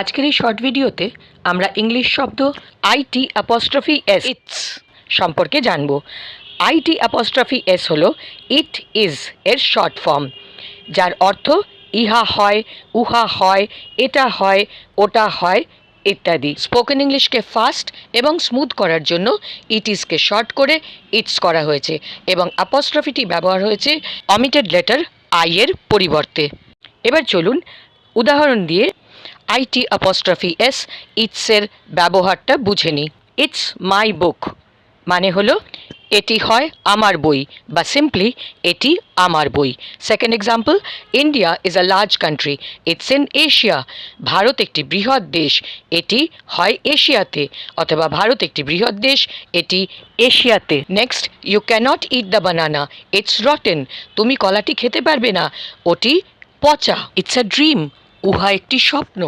আজকের এই শর্ট ভিডিওতে আমরা ইংলিশ শব্দ আইটি অ্যাপস্ট্রফি এস ইটস সম্পর্কে জানব। আইটি অ্যাপস্ট্রফি এস হলো ইট ইজ এর শর্ট ফর্ম যার অর্থ ইহা হয়, উহা হয়, এটা হয়, ওটা হয় ইত্যাদি। স্পোকেন ইংলিশকে ফাস্ট এবং স্মুথ করার জন্য ইট ইজকে শর্ট করে ইটস করা হয়েছে এবং অ্যাপস্ট্রফিটি ব্যবহার হয়েছে অমিটেড লেটার আই এর পরিবর্তে। এবার চলুন উদাহরণ দিয়ে আইটি অ্যাপস্ট্রফি এস ইটসের ব্যবহারটা বুঝে নিই ইটস মাই বুক মানে হলো, এটি হয় আমার বই, বা সিম্পলি এটি আমার বই। Second example India is a large country it's in Asia Bharat একটি বৃহৎ দেশ। এটি হয় এশিয়াতে। অথবা ভারত একটি বৃহৎ দেশ, এটি এশিয়াতে। Next you can't eat the banana it's rotten তুমি কলাটি খেতে পারবে না। ওটি পচা। ইটস আ ড্রিম উহা একটি স্বপ্ন।